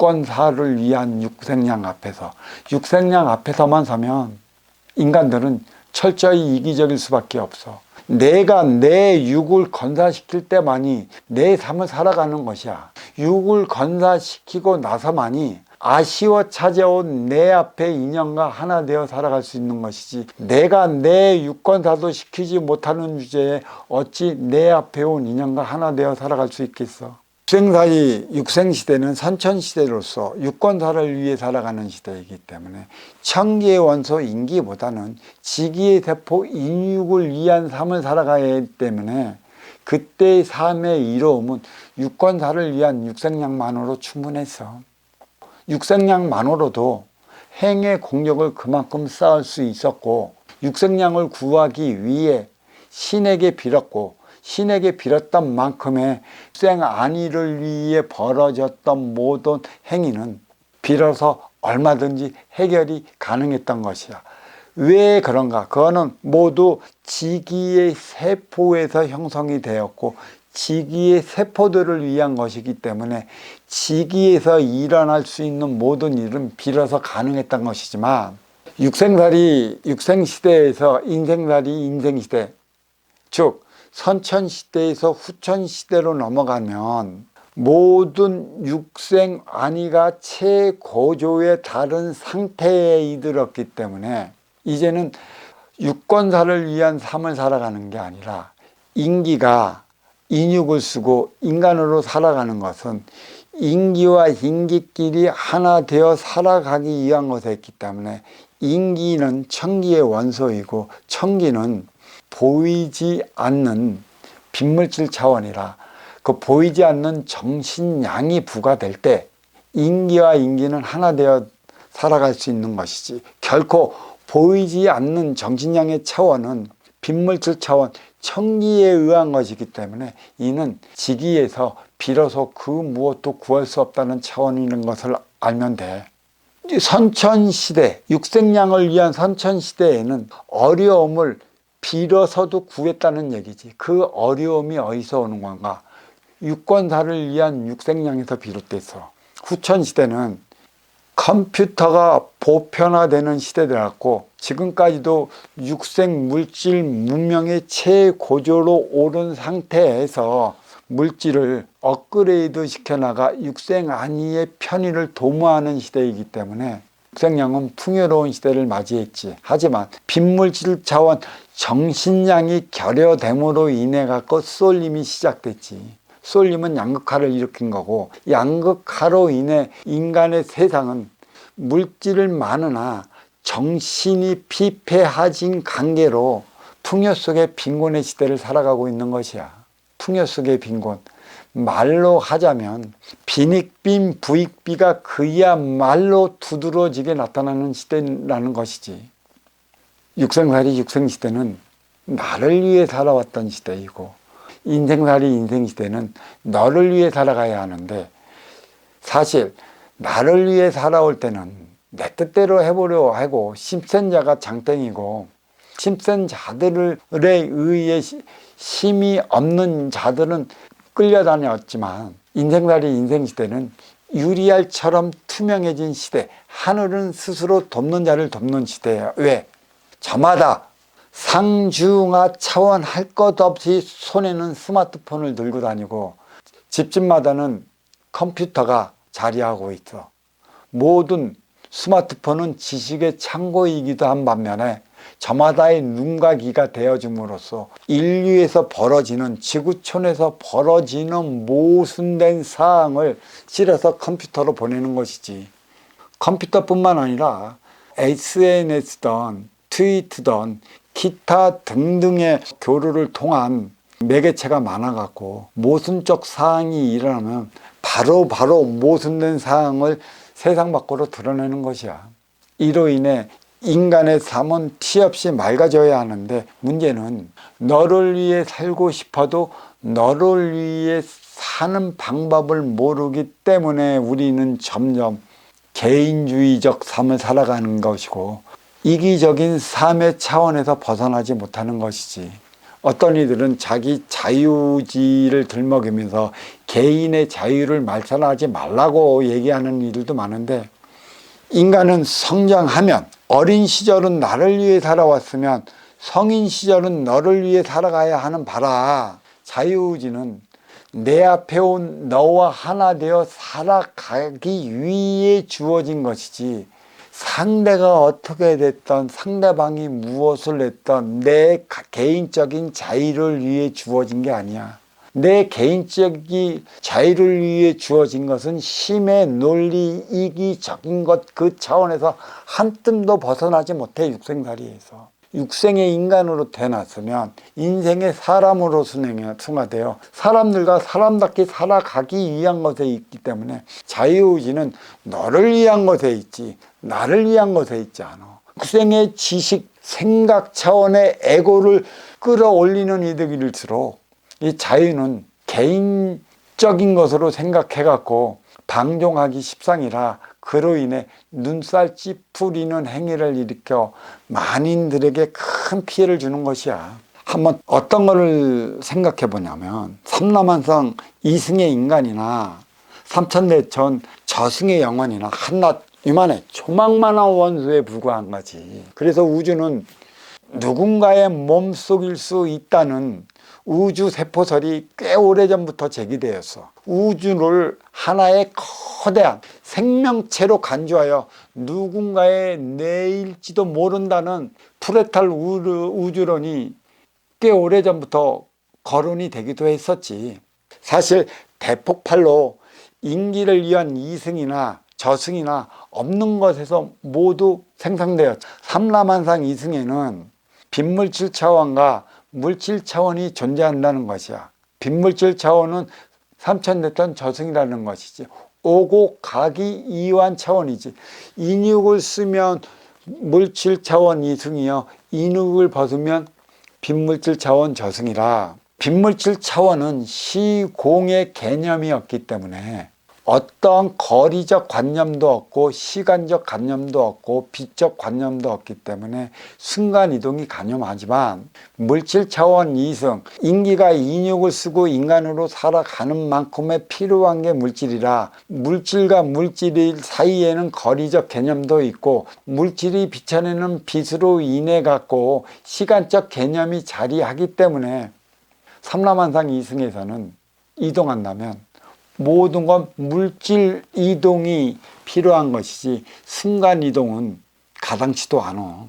유권사를 위한 육생량 앞에서 육생량 앞에서만 서면 인간들은 철저히 이기적일 수밖에 없어. 내가 내 육을 건사시킬 때만이 내 삶을 살아가는 것이야. 육을 건사시키고 나서만이 아쉬워 찾아온 내 앞에 인연과 하나 되어 살아갈 수 있는 것이지. 내가 내 육건사도 시키지 못하는 주제에 어찌 내 앞에 온 인연과 하나 되어 살아갈 수 있겠어. 육생사의 육생시대는 선천시대로서 육권사를 위해 살아가는 시대이기 때문에 청기의 원소 인기보다는 지기의 세포 인육을 위한 삶을 살아가야 하기 때문에 그때의 삶의 이로움은 육권사를 위한 육생량만으로 충분했어. 육생량만으로도 행의 공력을 그만큼 쌓을 수 있었고 육생량을 구하기 위해 신에게 빌었고 신에게 빌었던 만큼의 생안위를 위해 벌어졌던 모든 행위는 빌어서 얼마든지 해결이 가능했던 것이야. 왜 그런가? 그거는 모두 지기의 세포에서 형성이 되었고 지기의 세포들을 위한 것이기 때문에 지기에서 일어날 수 있는 모든 일은 빌어서 가능했던 것이지만 육생살이 육생시대에서 인생살이 인생시대 즉 선천시대에서 후천시대로 넘어가면 모든 육생 안위가 최고조의 다른 상태에 이르렀기 때문에 이제는 유권사를 위한 삶을 살아가는 게 아니라 인기가 인육을 쓰고 인간으로 살아가는 것은 인기와 인기끼리 하나 되어 살아가기 위한 것이었기 때문에 인기는 청기의 원소이고 청기는 보이지 않는 빈물질 차원이라 그 보이지 않는 정신량이 부과될 때 인기와 인기는 하나 되어 살아갈 수 있는 것이지 결코 보이지 않는 정신량의 차원은 빈물질 차원 청기에 의한 것이기 때문에 이는 지기에서 비로소 그 무엇도 구할 수 없다는 차원이 있는 것을 알면 돼. 선천시대, 육생량을 위한 선천시대에는 어려움을 빌어서도 구했다는 얘기지. 그 어려움이 어디서 오는 건가? 유권사를 위한 육생량에서 비롯돼서 후천시대는 컴퓨터가 보편화되는 시대들었고 지금까지도 육생 물질 문명의 최고조로 오른 상태에서 물질을 업그레이드 시켜나가 육생 안위의 편의를 도모하는 시대이기 때문에 육생량은 풍요로운 시대를 맞이했지. 하지만 빈물질 차원 정신량이 결여됨으로 인해 갖고 쏠림이 시작됐지. 쏠림은 양극화를 일으킨 거고 양극화로 인해 인간의 세상은 물질을 많으나 정신이 피폐해진 관계로 풍요 속의 빈곤의 시대를 살아가고 있는 것이야. 풍요 속의 빈곤. 말로 하자면 빈익빈 부익비가 그야말로 두드러지게 나타나는 시대라는 것이지. 육생살이 육생시대는 나를 위해 살아왔던 시대이고 인생살이 인생시대는 너를 위해 살아가야 하는데 사실 나를 위해 살아올 때는 내 뜻대로 해보려 하고 심센자가 장땡이고 심센 자들에 의해 힘이 없는 자들은 끌려다녔지만 인생살이 인생시대는 유리알처럼 투명해진 시대 하늘은 스스로 돕는 자를 돕는 시대야 왜? 저마다 상중하 차원 할 것 없이 손에는 스마트폰을 들고 다니고 집집마다는 컴퓨터가 자리하고 있어. 모든 스마트폰은 지식의 창고이기도 한 반면에 저마다의 눈과 귀가 되어줌으로써 인류에서 벌어지는 지구촌에서 벌어지는 모순된 사항을 실어서 컴퓨터로 보내는 것이지. 컴퓨터뿐만 아니라 SNS든 트위트든 기타 등등의 교류를 통한 매개체가 많아갖고 모순적 사항이 일어나면 바로 바로 모순된 사항을 세상 밖으로 드러내는 것이야. 이로 인해 인간의 삶은 티 없이 맑아져야 하는데 문제는 너를 위해 살고 싶어도 너를 위해 사는 방법을 모르기 때문에 우리는 점점 개인주의적 삶을 살아가는 것이고 이기적인 삶의 차원에서 벗어나지 못하는 것이지. 어떤 이들은 자기 자유지를 들먹이면서 개인의 자유를 말살하지 말라고 얘기하는 이들도 많은데 인간은 성장하면 어린 시절은 나를 위해 살아왔으면 성인 시절은 너를 위해 살아가야 하는 바라 자유의지는 내 앞에 온 너와 하나 되어 살아가기 위해 주어진 것이지 상대가 어떻게 됐던 상대방이 무엇을 했던 내 가- 개인적인 자유를 위해 주어진 게 아니야. 내 개인적인 자유를 위해 주어진 것은 힘의 논리 이기적인 것 그 차원에서 한 뜸도 벗어나지 못해 육생살이에서. 육생의 인간으로 태어났으면 인생의 사람으로 승화되어 사람들과 사람답게 살아가기 위한 것에 있기 때문에 자유의지는 너를 위한 것에 있지 나를 위한 것에 있지 않아. 육생의 지식 생각 차원의 에고를 끌어올리는 이들일수록 이 자유는 개인적인 것으로 생각해 갖고 방종하기 십상이라 그로 인해 눈살 찌푸리는 행위를 일으켜 만인들에게 큰 피해를 주는 것이야. 한번 어떤 거를 생각해 보냐면 삼남한상 이승의 인간이나 삼천대천 저승의 영혼이나 한낱 이만해 조망만한 원소에 불과한 거지. 그래서 우주는 누군가의 몸속일 수 있다는 우주 세포설이 꽤 오래전부터 제기되었어. 우주를 하나의 거대한 생명체로 간주하여 누군가의 내일지도 모른다는 프레탈 우주론이 꽤 오래전부터 거론이 되기도 했었지. 사실 대폭발로 인기를 위한 이승이나 저승이나 없는 것에서 모두 생성되었죠. 삼라만상 이승에는 빈물질 차원과 물질 차원이 존재한다는 것이야. 빈물질 차원은 삼천대천 저승이라는 것이지. 오고 가기 이완 차원이지. 인육을 쓰면 물질 차원 이승이요. 인육을 벗으면 빈물질 차원 저승이라. 빈물질 차원은 시공의 개념이 없기 때문에 어떤 거리적 관념도 없고 시간적 관념도 없고 비적 관념도 없기 때문에 순간 이동이 가념하지만 물질 차원 이승 인기가 인육을 쓰고 인간으로 살아가는 만큼의 필요한 게 물질이라 물질과 물질 사이에는 거리적 개념도 있고 물질이 비춰내는 빛으로 인해 갖고 시간적 개념이 자리하기 때문에 삼라만상 이승에서는 이동한다면 모든 건 물질 이동이 필요한 것이지 순간 이동은 가당치도 않아.